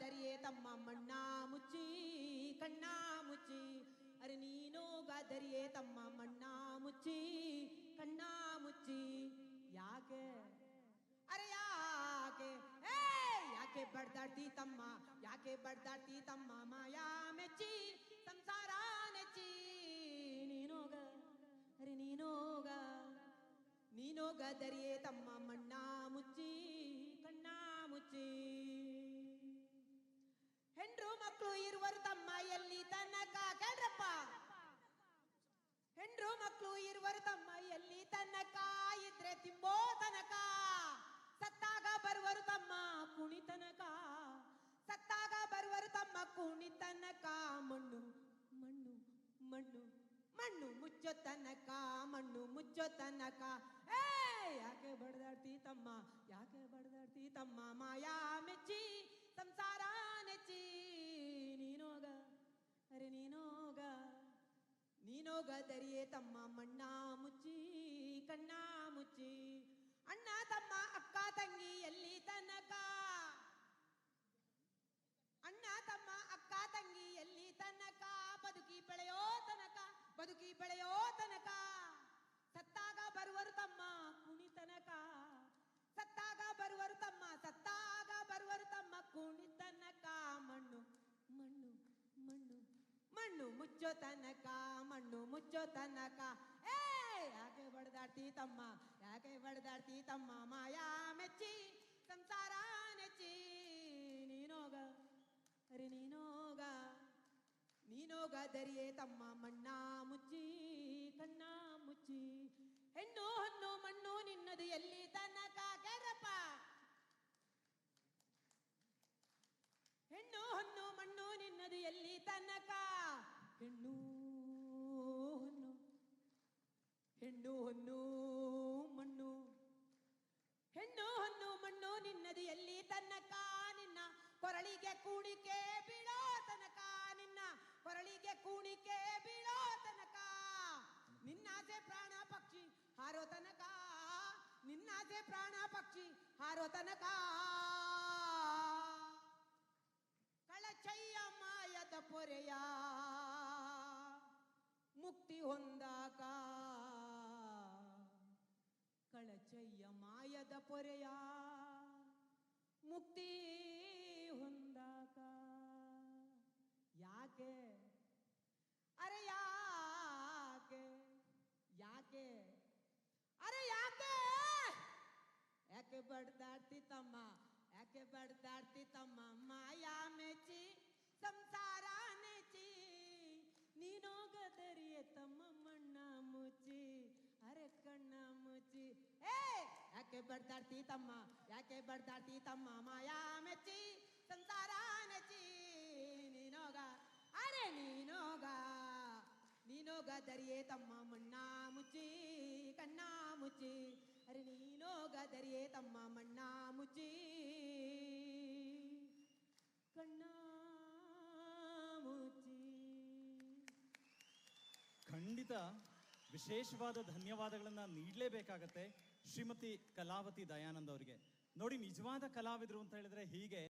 ದರಿಯೇ ತಮ್ಮ ಮಣ್ಣ ಮುಚ್ಚಿ ಕಣ್ಣ ಮುಚ್ಚಿ ಅರೆ ನೀನೋಗ ದರಿಯೇ ತಮ್ಮ ಮಣ್ಣ ಮುಚ್ಚಿ ಕಣ್ಣ ಮುಚ್ಚಿ ಯಾಕೆ ಅರೆ ಯಾಕೆ ಏ ಯಾಕೆ ಬಡ್ದಾಡ್ತಿ ತಮ್ಮ ಯಾಕೆ ಬಡ್ದಾಡ್ತಿ ತಮ್ಮ ಮಾಯಾ ಮೆಚ್ಚಿ ಸಂಸಾರ ನೆಚ್ಚಿ ನೀನೋಗ ಅರೆ ನೀನೋಗ ನೀನೋಗ ದರಿಯೇ ತಮ್ಮ ಮಣ್ಣು ಮುಚ್ಚೋ ತನಕ, ಮಣ್ಣು ಮುಚ್ಚೋ ತನಕ. ಏ, ಯಾಕೆ ಬಡದಾಡ್ತಿ ತಮ್ಮ, ಯಾಕೆ ಬಡದಾಡ್ತಿ ತಮ್ಮ ಮಾಯಾ ಮೆಚ್ಚಿ, ಸಂಸಾರ ನೆಚ್ಚಿ. ನೀನೋಗ, ಅರೆ ನೀನೋಗ ನೀನೋಗ ದರಿಯೇ ತಮ್ಮ, ಮಣ್ಣ ಮುಚ್ಚಿ, ಕಣ್ಣ ಮುಚ್ಚಿ. ಅಣ್ಣ ತಮ್ಮ, ಅಕ್ಕ ತಂಗಿ ಎಲ್ಲಿ ತನಕ? ಅಣ್ಣ ತಮ್ಮ, ಅಕ್ಕ ತಂಗಿ ಎಲ್ಲಿ ತನಕ? ಬದುಕಿ ಬೆಳೆಯೋ ಬದುಕಿ ಬೆಳೆಯೋ ತನಕ. ಸತ್ತಾಗ ಬರುವರು ತಮ್ಮ ಕುಣಿ ತನಕ. ಸತ್ತಾಗ ಬರುವರು ತಮ್ಮ, ಸತ್ತಾಗ ಬರುವರು ತಮ್ಮ ಕುಣಿ ತನಕ. ಮಣ್ಣು ಮಣ್ಣು ಮಣ್ಣು ಮಣ್ಣು ಮುಚ್ಚೋ ತನಕ, ಮಣ್ಣು ಮುಚ್ಚೋ ತನಕ. ಏ ಯಾಕೆ ಬಡದಾಡ್ತಿ ತಮ್ಮ, ಯಾಕೆ ಬಡದಾಡ್ತಿ ತಮ್ಮ ಮಾಯಾ ಮೆಚ್ಚಿ, ಸಂಸಾರ ನೆಚ್ಚಿ. ನೀನೋಗ ತಮ್ಮ ಮಣ್ಣ ಮುಚ್ಚಿ ಕಣ್ಣ ಮುಚ್ಚಿ. ಹೆಣ್ಣು ಹಣ್ಣು ಮಣ್ಣು ನಿನ್ನದು ಎಲ್ಲಿ ತನಕ ಕೇರಪ್ಪ ಹೆಣ್ಣು ಹಣ್ಣು ಮಣ್ಣು ನಿನ್ನದು ಎಲ್ಲಿ ತನಕ? ಹೆಣ್ಣು ಹಣ್ಣು ಹೆಣ್ಣು ಹಣ್ಣು ಮಣ್ಣು. ಹೆಣ್ಣು ಹಣ್ಣು ಮಣ್ಣು ನಿನ್ನದು ಎಲ್ಲಿ ತನಕ? ನಿನ್ನ ಕೊರಳಿಗೆ ಕೂಣಿಕೆ ನಿನ್ನಾಸೆ ಪ್ರಾಣ ಪಕ್ಷಿ ಹಾರೋ ತನಕ. ಕಳಚಯ್ಯ ಮಾಯದ ಪೊರೆಯ ಮುಕ್ತಿ ಹೊಂದಾಕ. ಕಳಚಯ್ಯ ಮಾಯದ ಪೊರೆಯ ಮುಕ್ತಿ ಹೊಂದಾಕ. ಯಾಕೆ? ಅರೆ ಯಾಕೆ? ಯಾಕೆ ಅರೆ ಯಾಕೆ ಯಾಕೆ ಬಡ್ದಾಡ್ತಿ ತಮ್ಮ ಯಾಕೆ ಬಡ್ದಾಡ್ತಿ ತಮ್ಮ ಮಾಯಾ ಮೆಚ್ಚಿ ಸಂಸಾರ ನೆಚ್ಚಿ ನೀನೋಗದರಿಯ ತಮ್ಮ ಮಣ್ಣ ಮುಚ್ಚಿ ಅರೆ ಕಣ್ಣ ಮುಚ್ಚಿ ಏ ಯಾಕೆ ಬಡ್ದಾಡ್ತಿ ತಮ್ಮ ಯಾಕೆ ಬಡ್ದಾಡ್ತಿ ತಮ್ಮ ಮಾಯಾ ಮೆಚ್ಚಿ ಸಂಸಾರ ನೆಚ್ಚಿ ನೀನೋಗ ಅರೆ ನೀನೋಗ ನೀನೋಗ ದರಿಯೇ ತಮ್ಮ ಮಣ್ಣ ಮುಚ್ಚಿ ಕಣ್ಣ ಮುಚ್ಚಿ ಅರೆ ದರಿಯೇ ತಮ್ಮ ಮಣ್ಣ ಮುಜ್ಜಿ ಕಣ್ಣ ಖಂಡಿತ ವಿಶೇಷವಾದ ಧನ್ಯವಾದಗಳನ್ನು ನೀಡಲೇಬೇಕಾಗತ್ತೆ ಶ್ರೀಮತಿ ಕಲಾವತಿ ದಯಾನಂದ್ ಅವರಿಗೆ. ನೋಡಿ, ನಿಜವಾದ ಕಲಾವಿದರು ಅಂತ ಹೇಳಿದ್ರೆ ಹೀಗೆ